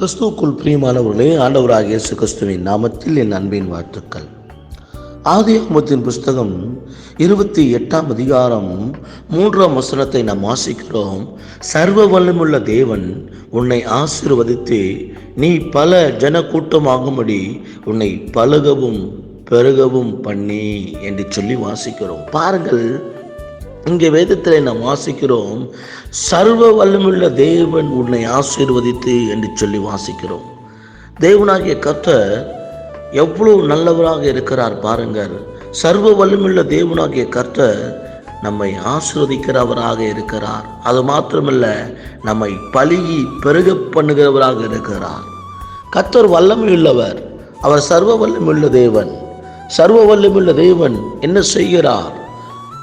கிறிஸ்துவுக்குள் பிரியமானவர்களே ஆண்டவராக இயேசு கிறிஸ்துவின் நாமத்தில் என் அன்பின் வாழ்த்துக்கள். ஆதியாமத்தின் புஸ்தகம் இருபத்தி எட்டாம் அதிகாரம் மூன்றாம் வசனத்தை நாம் வாசிக்கிறோம். சர்வ வல்லமுள்ள தேவன் உன்னை ஆசீர்வதித்து நீ பல ஜன கூட்டமாகும்படி உன்னை பழகவும் பெருகவும் பண்ணி என்று சொல்லி வாசிக்கிறோம். பாருங்கள் இங்கே வேதத்தில் நாம் வாசிக்கிறோம் சர்வ வல்லமுள்ள தேவன் உன்னை ஆசீர்வதித்து என்று சொல்லி வாசிக்கிறோம். தேவனாகிய கத்தர் எவ்வளவு நல்லவராக இருக்கிறார் பாருங்கள். சர்வ வல்லமுள்ள தேவனாகிய கர்த்தர் நம்மை ஆசிர்வதிக்கிறவராக இருக்கிறார். அது மாத்திரமல்ல நம்மை பழுகி பெருக பண்ணுகிறவராக இருக்கிறார். கர்த்தர் வல்லமையுள்ளவர். அவர் சர்வ வல்லமுள்ள தேவன். சர்வ வல்லமுள்ள தேவன் என்ன செய்கிறார்?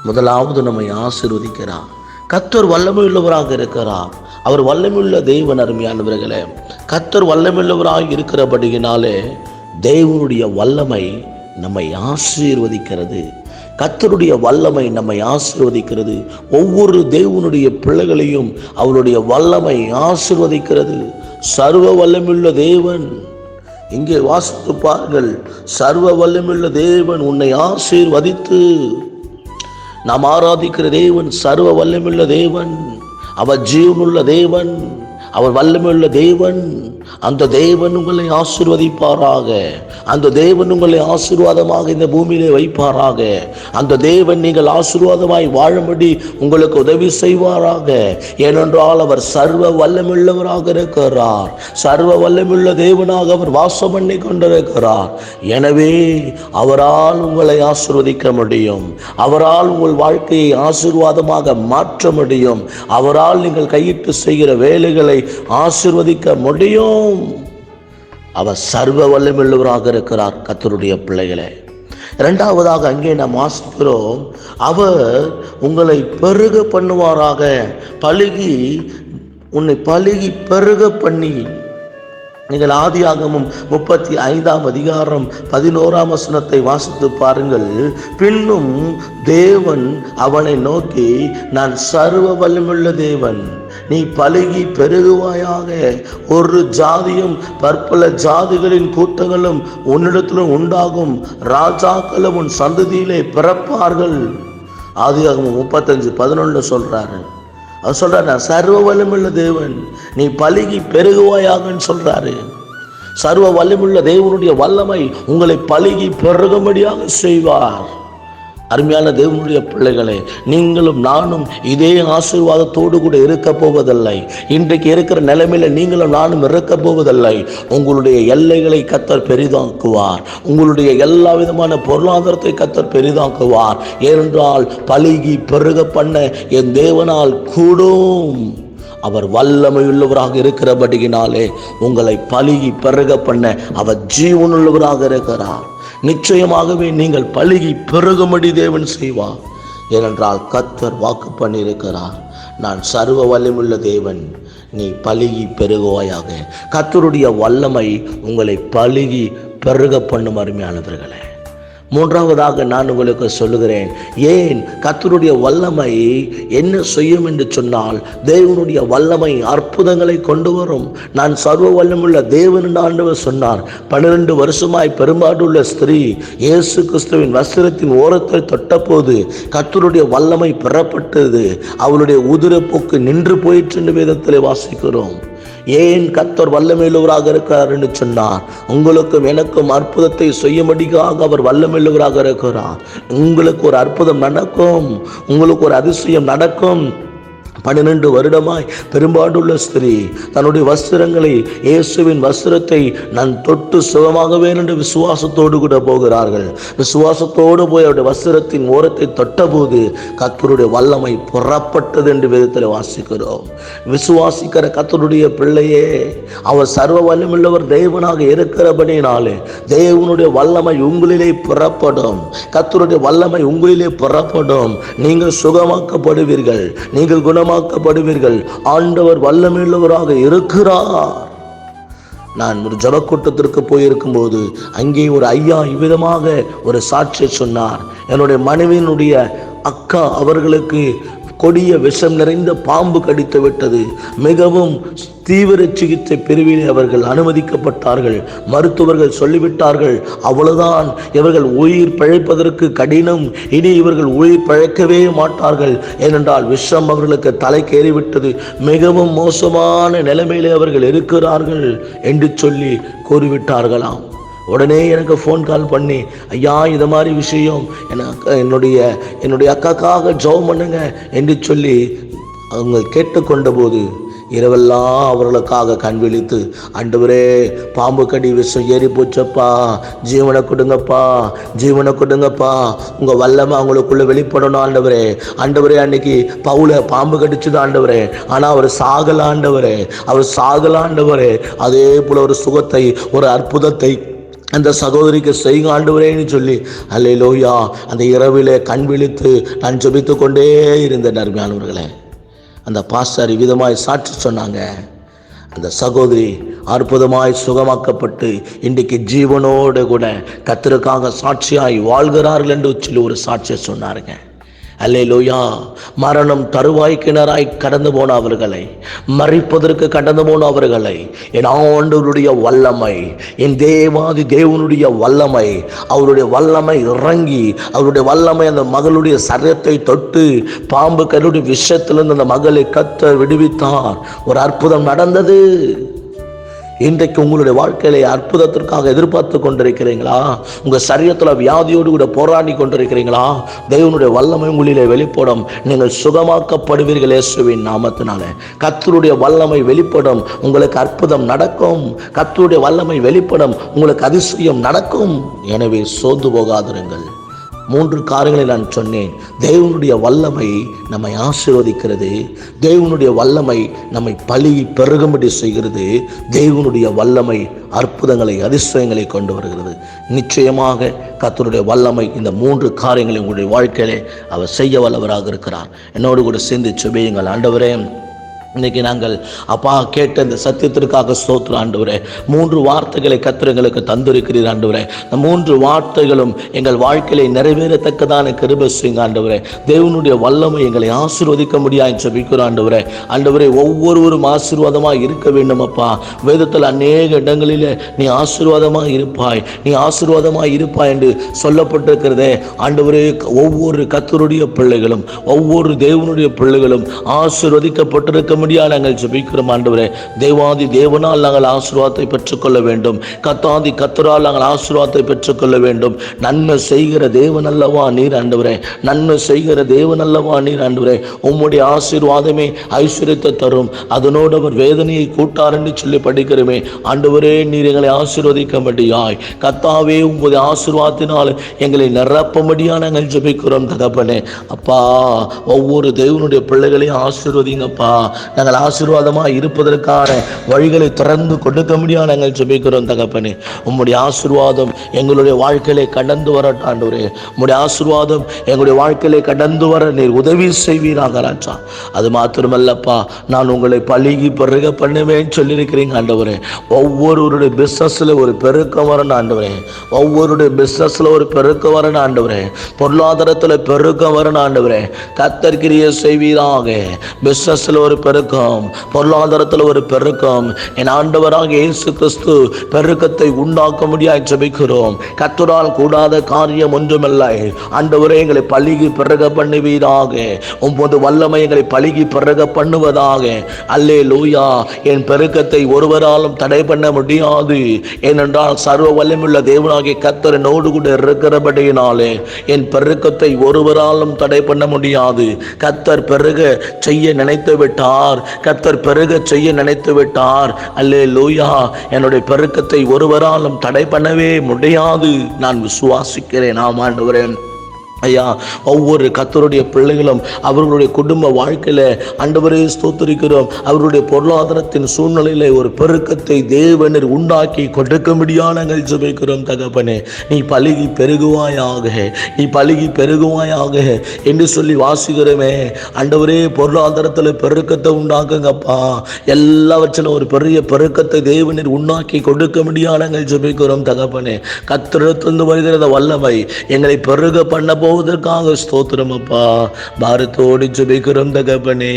முதலாவது நம்மை ஆசிர்வதிக்கிறார். கத்தர் வல்லமையுள்ளவராக இருக்கிறார். அவர் வல்லமையுள்ள தெய்வன் அருமையானவர்களே கத்தர் வல்லமையுள்ளவராக இருக்கிறபடியினாலே தெய்வனுடைய வல்லமை நம்மை ஆசீர்வதிக்கிறது. கத்தருடைய வல்லமை நம்மை ஆசீர்வதிக்கிறது. ஒவ்வொரு தெய்வனுடைய பிள்ளைகளையும் அவருடைய வல்லமை ஆசிர்வதிக்கிறது. சர்வ வல்லமுள்ள தேவன் இங்கே வாசித்து பாருங்கள். சர்வ வல்லமுள்ள தேவன் உன்னை ஆசீர்வதித்து நாம் ஆராதிக்கிற தேவன் சர்வ வல்லமுள்ள தேவன். அவர் ஜீவனுள்ள தேவன் அவர் வல்லமுள்ள தேவன். அந்த தேவன் உங்களை ஆசிர்வதிப்பாராக. அந்த தேவன் உங்களை ஆசீர்வாதமாக இந்த பூமியிலே வைப்பாராக. அந்த தேவன் நீங்கள் ஆசீர்வாதமாய் வாழும்படி உங்களுக்கு உதவி செய்வாராக. ஏனென்றால் அவர் சர்வ வல்லமுள்ளவராக இருக்கிறார். சர்வ வல்லமுள்ள தேவனாக அவர் வாசம் பண்ணி கொண்டிருக்கிறார். எனவே அவரால் உங்களை ஆசிர்வதிக்க முடியும். அவரால் உங்கள் வாழ்க்கையை ஆசீர்வாதமாக மாற்ற முடியும். அவரால் நீங்கள் கையிட்டு செய்கிற வேலைகளை ஆசிர்வதிக்க முடியும். அவர் சர்வ வல்லமுள்ளவராக இருக்கிறார் கத்தருடைய பிள்ளைகளே. இரண்டாவதாக அங்கே நாம் வாசிக்கிறோம் அவர் உங்களை பெருக பண்ணுவாராக. பழுகி உன்னை பழுகி பெருக பண்ணி நீங்கள் ஆதியாகமும் முப்பத்தி ஐந்தாம் அதிகாரம் பதினோராம் வசனத்தை வாசித்து பாருங்கள். பின்னும் தேவன் அவனை நோக்கி நான் சர்வ வலிமுள்ள தேவன். நீ பழுகி பெருகுவாயாக. ஒரு ஜாதியும் பற்பல ஜாதிகளின் கூட்டங்களும் உன்னிடத்திலும் உண்டாகும். ராஜாக்களும் உன் சந்ததியிலே பிறப்பார்கள். ஆதியாகமும் முப்பத்தஞ்சு பதினொன்று சொல்றாரு. அவர் சொல்கிறார் நான் சர்வ வலிமுள்ள தேவன். நீ பழுகி பெருகுவாயாகன்னு சொல்கிறாரு சர்வ வலிமுள்ள தேவனுடைய வல்லமை உங்களை பழுகி பெருகும்படியாக செய்வார். அருமையான தேவனுடைய பிள்ளைகளே நீங்களும் நானும் இதே ஆசீர்வாதத்தோடு கூட இருக்க போவதில்லை. இன்றைக்கு இருக்கிற நிலைமையில நீங்களும் நானும் இருக்க போவதில்லை. உங்களுடைய எல்லைகளை கத்தர் பெரிதாக்குவார். உங்களுடைய எல்லா விதமான பொருளாதாரத்தை கத்தர் பெரிதாக்குவார். ஏனென்றால் பழுகி பெருக பண்ண என் தேவனால் கூடும். அவர் வல்லமையுள்ளவராக இருக்கிறபடியினாலே உங்களை பழுகி பெருக பண்ண அவர் ஜீவனுள்ளவராக இருக்கிறார். நிச்சயமாகவே நீங்கள் பழுகி பெருகும்படி தேவன் செய்வார் ஏனென்றால் கத்தர் வாக்கு பண்ணியிருக்கிறார். நான் சர்வ வல்லமுள்ள தேவன். நீ பழுகி பெருகுவாயாக. கத்தருடைய வல்லமை உங்களை பழுகி பெருக பண்ணும் அருமையானவர்களே. மூன்றாவதாக நான் உங்களுக்கு சொல்லுகிறேன். ஏன்? கத்தருடைய வல்லமை என்ன செய்யும் என்று சொன்னால் தேவனுடைய வல்லமை அற்புதங்களை கொண்டு வரும். நான் சர்வ வல்லமுள்ள தேவன் ஆண்டவர் சொன்னார். பன்னிரண்டு வருஷமாய் பெரும்பாடுள்ள ஸ்திரீ இயேசு கிறிஸ்துவின் வஸ்திரத்தின் ஓரத்தை தொட்டபோது கத்தருடைய வல்லமை பெறப்பட்டது. அவளுடைய உதிரப்போக்கு நின்று போயிற்று என்று வேதத்தில் வாசிக்கிறோம். ஏன் கத்தர் வல்லமையுள்ளவராக இருக்கிறார் என்று சொன்னார்? உங்களுக்கும் எனக்கும் அற்புதத்தை செய்யும்படிக்காக அவர் வல்லமையுள்ளவராக இருக்கிறார். உங்களுக்கு ஒரு அற்புதம் நடக்கும். உங்களுக்கு ஒரு அதிசயம் நடக்கும். பன்னிரண்டு வருடமாய் பெரும்பாடுள்ள ஸ்திரீ தன்னுடைய வஸ்திரங்களை இயேசுவின் வஸ்திரத்தை நான் தொட்டு சுகமாகவேன் என்று விசுவாசத்தோடு கூட போகிறார்கள். விசுவாசத்தோடு போய் அவருடைய வஸ்திரத்தின் ஓரத்தை தொட்டபோது கத்தருடைய வல்லமை புறப்பட்டது என்று விதத்தில் வாசிக்கிறோம். விசுவாசிக்கிற கத்தருடைய பிள்ளையே அவர் சர்வ வல்லமுள்ளவர் தெய்வனாக இருக்கிறபடினாலே தேவனுடைய வல்லமை உங்களிலே புறப்படும். கத்தருடைய வல்லமை உங்களிலே புறப்படும். நீங்கள் சுகமாக்கப்படுவீர்கள். நீங்கள் குணமாக்கப்படுவீர்கள் ஆண்டவர் வல்லமையுள்ளவராக இருக்கிறார். நான் ஒரு ஜபக்கூட்டத்திற்கு போயிருக்கும்போது அங்கே ஒரு ஐயா இவ்விதமாக ஒரு சாட்சியை சொன்னார். என்னுடைய மனைவியினுடைய அக்கா அவர்களுக்கு கொடிய விஷம் நிறைந்த பாம்பு கடித்து விட்டது. மிகவும் தீவிர சிகிச்சை பிரிவில் அவர்கள் அனுமதிக்கப்பட்டார்கள். மருத்துவர்கள் சொல்லிவிட்டார்கள் அவ்வளவுதான் இவர்கள் உயிர் பிழைப்பதற்கு கடினம் இனி இவர்கள் உயிர் பிழைக்கவே மாட்டார்கள். ஏனென்றால் விஷம் அவர்களுக்கு தலைக்கேறிவிட்டது மிகவும் மோசமான நிலைமையிலே அவர்கள் இருக்கிறார்கள் என்று சொல்லி கூறிவிட்டார்களாம். உடனே எனக்கு ஃபோன் கால் பண்ணி. ஐயா இது மாதிரி விஷயம். எனக்கு என்னுடைய என்னுடைய அக்காக்காக ஜெபம் பண்ணுங்க என்று சொல்லி அவங்க கேட்டுக்கொண்ட போது இரவெல்லாம் அவர்களுக்காக கண் விழித்து ஆண்டவரே பாம்பு கடி விஷம் ஏறி போச்சப்பா. ஜீவனை கொடுங்கப்பா. ஜீவனை கொடுங்கப்பா. உங்கள் வல்லமை அவங்களுக்குள்ள வெளிப்படணும் ஆண்டவரே. ஆண்டவரே அன்னைக்கு பவுல பாம்பு கடிச்சது ஆண்டவரே. ஆனால் அவர் சாகல ஆண்டவரே. அவர் சாகல ஆண்டவரே. அதே போல் ஒரு சுகத்தை ஒரு அற்புதத்தை அந்த சகோதரிக்கு செய்க ஆண்டவரேன்னு சொல்லி லோயா அந்த இரவிலே கண் விழித்து நான் ஜபித்து கொண்டே இருந்த நர்மையானவர்களே அந்த பாஸ்டர் விதமாய் சாட்சி சொன்னாங்க. அந்த சகோதரி அற்புதமாய் சுகமாக்கப்பட்டு இன்றைக்கு ஜீவனோடு கூட கத்திற்காக சாட்சியாய் வாழ்கிறார்கள் என்று சொல்லி ஒரு சாட்சியை சொன்னாருங்க. அல்லேலூயா. மரணம் தருவாய் கிணறாய் கடந்து போன அவர்களை மறிப்பதற்கு கடந்து போன அவர்களை என் ஆண்டவருடைய வல்லமை என் தேவாதி தேவனுடைய வல்லமை அவருடைய வல்லமை இறங்கி அவருடைய வல்லமை அந்த மகளுடைய சரத்தை தொட்டு பாம்பு கருடைய விஷயத்திலிருந்து அந்த மகளை கத்த விடுவித்தார். ஒரு அற்புதம் நடந்தது. இன்றைக்கு உங்களுடைய வாழ்க்கையில அற்புதத்திற்காக எதிர்பார்த்து கொண்டிருக்கிறீங்களா? உங்க சரீரத்தில் வியாதியோடு கூட போராடி கொண்டிருக்கிறீங்களா? தெய்வனுடைய வல்லமை உங்களிலே வெளிப்படும். நீங்கள் சுகமாக்கப்படுவீர்கள் இயேசுவின் நாமத்தினால. கத்தருடைய வல்லமை வெளிப்படும். உங்களுக்கு அற்புதம் நடக்கும். கத்தருடைய வல்லமை வெளிப்படும். உங்களுக்கு அதிசயம் நடக்கும். எனவே சோர்ந்து போகாதிருங்கள். மூன்று காரியங்களை நான் சொன்னேன். தேவனுடைய வல்லமை நம்மை ஆசீர்வதிக்கிறது. தேவனுடைய வல்லமை நம்மை பழகி பெருகும்படி செய்கிறது. தேவனுடைய வல்லமை அற்புதங்களை அதிசயங்களை கொண்டு வருகிறது. நிச்சயமாக கத்தருடைய வல்லமை இந்த மூன்று காரியங்களை உங்களுடைய வாழ்க்கையிலே அவர் செய்ய வல்லவராக இருக்கிறார். என்னோடு கூட சேர்ந்து சுபியுங்கள். ஆண்டவரே இன்னைக்கு நாங்கள் அப்பா கேட்ட இந்த சத்தியத்திற்காக ஸ்தோத்திர ஆண்டவரே. மூன்று வார்த்தைகளை கத்திரங்களுக்கு தந்திருக்கிறீர் ஆண்டவரே. இந்த மூன்று வார்த்தைகளும் எங்கள் வாழ்க்கையில நிறைவேறத்தக்கதான கிருப செய்யுங்க ஆண்டவரே. தேவனுடைய வல்லமை எங்களை ஆசீர்வதிக்க முடியாது ஜெபிக்கிறோம் ஆண்டவரே. ஆண்டவரே ஒவ்வொருவரும் ஆசீர்வாதமாக இருக்க வேண்டும் அப்பா. வேதத்தில் அநேக இடங்களிலே நீ ஆசீர்வாதமாக இருப்பாய். நீ ஆசீர்வாதமாக இருப்பாய் என்று சொல்லப்பட்டிருக்கிறதே. ஆண்டவரே ஒவ்வொரு கத்தருடைய பிள்ளைகளும் ஒவ்வொரு தேவனுடைய பிள்ளைகளும் ஆசீர்வதிக்கப்பட்டிருக்க முடியாது நாங்கள் ஜெபிக்கிறோம் ஆண்டவரே. தேவாதி தேவனால் நாங்கள் ஆசீர்வாதத்தை பெற்றுக்கொள்ள வேண்டும். கத்தாதி கத்தரால் நாங்கள் ஆசீர்வாதத்தை பெற்றுக்கொள்ள வேண்டும். நன்மை செய்கிற தேவன் அல்லவா நீர் ஆண்டவரே. நன்மை செய்கிற தேவன் அல்லவா நீர் ஆண்டவரே. உம்முடைய ஆசீர்வாதமே ஐஸ்வர்யத்தை தரும். அதனோடு அவர் வேதனையை கூட்டார் என்று சொல்லி படிக்கிறோமே. ஆண்டவரே நீர் எங்களை ஆசீர்வதிக்கும்படியாய். கத்தாவே உங்களுடைய ஆசீர்வாதத்தினால் எங்களை நிரப்பும்படியா நாங்கள் ஜெபிக்கிறோம் தகப்பனே அப்பா ஒவ்வொரு தேவனுடைய பிள்ளைகளையும் ஆசீர்வதிங்கப்பா. நாங்கள் ஆசீர்வாதமாக இருப்பதற்கான வழிகளை திறந்து கொடுக்க முடியாது நாங்கள் ஜெபிக்கிறோம் தகப்பனே. உம்முடைய ஆசீர்வாதம் எங்களுடைய வாழ்க்கையிலே கடந்து வரட்டும் ஆண்டவரே. உம்முடைய ஆசீர்வாதம் எங்களுடைய வாழ்க்கையிலே கடந்து வர நீர் உதவி செய்வீராக ராஜா. அது மாத்திரமல்லப்பா நான் உங்களை பழகி பிறக பண்ணுவேன்னு சொல்லியிருக்கிறீங்க ஆண்டவரே. ஒவ்வொருவருடைய பிஸ்னஸில் ஒரு பெருக்கம் வரணும் ஆண்டவரே. ஒவ்வொருடைய பிஸ்னஸில் ஒரு பெருக்கம் வரணும் ஆண்டவரே. பொருளாதாரத்தில் பெருக்கம் வரணும் ஆண்டவரே. கத்தற்கிரிய செய்வீராக. பிஸ்னஸில் ஒரு பெரு பெருக்கம். பொருளாதாரத்தில் ஒரு பெருக்கம். என் ஆண்டவராக இயேசு கிறிஸ்து பெருக்கத்தை உண்டாக்க முடியாது ஜபிக்கிறோம். கத்தரால் கூடாத காரியம் ஒன்றுமில்லை. ஆண்டவரே எங்களை பழகி பிறக பண்ணுவீராக. உமது வல்லமை எங்களை பழகி பிறக பண்ணுவதாக. அல்லே லூயா என் பெருக்கத்தை ஒருவராலும் தடை பண்ண முடியாது. ஏனென்றால் சர்வ வல்லமுள்ள தேவனாகிய கத்தர் என்னோடு கூட இருக்கிறபடியினாலே என் பெருக்கத்தை ஒருவராலும் தடை பண்ண முடியாது. கத்தர் பெருக செய்ய நினைத்து விட்டார் கத்தர் பெருக செய்ய நினைத்து விட்டார். அல்லே லூயா என்னுடைய பெருக்கத்தை ஒருவராலும் தடை பண்ணவே முடியாது. நான் விசுவாசிக்கிறேன். ஆமாண்டுகிறேன் ஐயா ஒவ்வொரு கத்தருடைய பிள்ளைகளும் அவர்களுடைய குடும்ப வாழ்க்கையில அண்டவரே ஸ்தோத்தரிக்கிறோம். அவருடைய பொருளாதாரத்தின் சூழ்நிலையில ஒரு பெருக்கத்தை தேவனர் உண்டாக்கி கொடுக்க முடியாதங்கள் ஜபிக்கிறோம் தகப்பனே. நீ பழுகி பெருகுவாயாக நீ பழுகி பெருகுவாயாக என்று சொல்லி வாசிக்கிறோமே. அண்டவரே பொருளாதாரத்தில் பெருக்கத்தை உண்டாக்குங்கப்பா. எல்லாவற்றிலும் ஒரு பெரிய பெருக்கத்தை தேவனர் உண்டாக்கி கொடுக்க முடியாதங்கள் ஜபிக்கிறோம் தகப்பனே. கத்திரத்திலிருந்து வருகிற வல்லமை எங்களை பெருக பண்ண போவதற்காக ஸ்தோத்திரம் அப்பா. பாரத்தோடு ஜெபிக்கிறோம் தகப்பனே.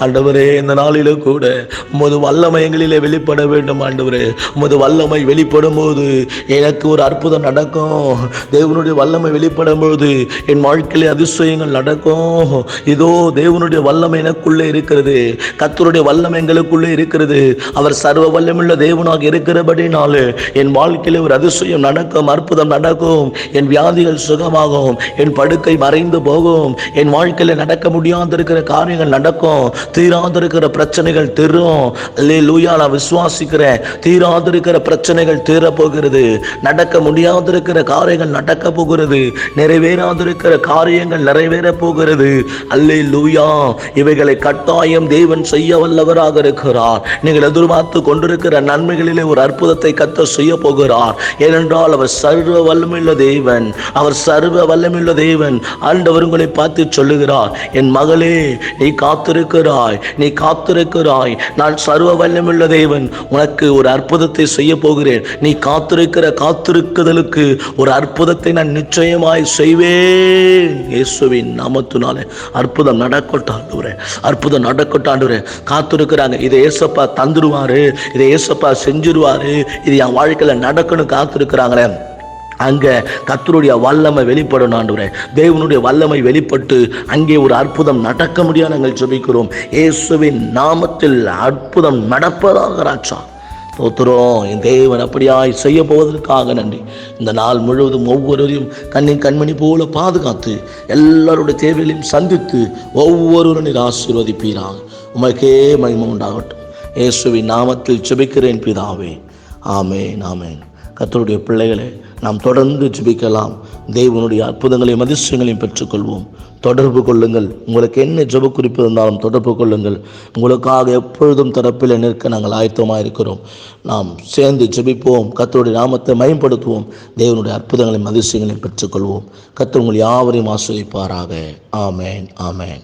ஆண்டவரே இந்த நாளில கூட உமது வல்லமை எங்களிலே வெளிப்பட வேண்டும் ஆண்டவரே. உமது வல்லமை வெளிப்படும் போது எனக்கு ஒரு அற்புதம் நடக்கும். தேவனுடைய வல்லமை வெளிப்படும் போது என் வாழ்க்கையிலே அதிசயங்கள் நடக்கும். இதோ தேவனுடைய வல்லமை எனக்குள்ளே இருக்கிறது. கத்தருடைய வல்லமை எங்களுக்குள்ளே இருக்கிறது. அவர் சர்வ வல்லமுள்ள தேவனாக இருக்கிறபடினால என் வாழ்க்கையிலே ஒரு அதிசயம் நடக்கும் அற்புதம் நடக்கும். என் வியாதிகள் சுகமாகும். என் படுக்கை மறைந்து போகும். என் வாழ்க்கையில நடக்க முடியாதிருக்கிற காரியங்கள் நடக்கும். தீராதிருக்கிற பிரச்சனைகள் தீரும். அல்லே லூயா நான் விசுவாசிக்கிறேன். தீராதிருக்கிற பிரச்சனைகள் தீரப்போகிறது. நடக்க முடியாதிருக்கிற காரியங்கள் நடக்க போகிறது. நிறைவேறாதிருக்கிற காரியங்கள் நிறைவேற போகிறது. அல்லே லூயா இவைகளை கட்டாயம் தேவன் செய்ய வல்லவராக இருக்கிறார். நீங்கள் எதிர்பார்த்து கொண்டிருக்கிற நன்மைகளிலே ஒரு அற்புதத்தை கத்த செய்ய போகிறார். ஏனென்றால் அவர் சர்வ வல்லமுள்ள தேவன். அவர் சர்வ வல்லமுள்ள தேவன் ஆண்டவர் உங்களை பார்த்து சொல்லுகிறார் என் மகளே நீ காத்திருக்கிறாய் நீ காத்திருக்கிறாய். நான் சர்வ வல்லமுள்ள தேவன். உனக்கு ஒரு அற்புதத்தை செய்ய போகிறேன். நீ காத்திருக்கிற காத்திருக்குதலுக்கு ஒரு அற்புதத்தை நான் நிச்சயமாய் செய்வேன். இயேசுவின் நாமத்தினாலே அற்புதம் நடக்கட்டாண்டுறேன் அற்புதம் நடக்கட்டாண்டுறேன் காத்திருக்கிறாங்க. இதை ஏசப்பா தந்துடுவாரு இதை ஏசப்பா செஞ்சிருவாரு. இது என் வாழ்க்கையில நடக்கணும் காத்திருக்கிறாங்களே. அங்கே கத்தருடைய வல்லமை வெளிப்படும் ஆண்டவரே. தேவனுடைய வல்லமை வெளிப்பட்டு அங்கே ஒரு அற்புதம் நடக்க முடியாது நாங்கள் ஜெபிக்கிறோம். இயேசுவின் நாமத்தில் அற்புதம் நடப்பதாக ராஜா. தோத்துறோம் என் தேவன் அப்படியாய் செய்ய போவதற்காக நன்றி. இந்த நாள் முழுவதும் ஒவ்வொருவரையும் கண்ணின் கண்மணி போல பாதுகாத்து எல்லாருடைய தேவைகளையும் சந்தித்து ஒவ்வொருவரும் ஆசீர்வதிப்பீராக. உமக்கே மகிமை உண்டாகட்டும். இயேசுவின் நாமத்தில் செபிக்கிறேன் பிதாவே. ஆமேன் ஆமேன். கத்தருடைய பிள்ளைகளே நாம் தொடர்ந்து ஜெபிக்கலாம். தேவனுடைய அற்புதங்களையும் அதிர்ஷ்டங்களையும் பெற்றுக்கொள்வோம். தொடர்பு கொள்ளுங்கள். உங்களுக்கு என்ன ஜெப குறிப்பு இருந்தாலும் தொடர்பு கொள்ளுங்கள். உங்களுக்காக எப்பொழுதும் தரப்பில் நிற்க நாங்கள் ஆயத்தமாக இருக்கிறோம் நாம் சேர்ந்து ஜெபிப்போம். கத்தருடைய நாமத்தை மயன்படுத்துவோம் தேவனுடைய அற்புதங்களையும் அதிர்ஷ்டங்களையும் பெற்றுக்கொள்வோம். கர்த்தர் உங்கள் யாவரையும் ஆஸ்வதிப்பாராக ஆமேன். ஆமேன்.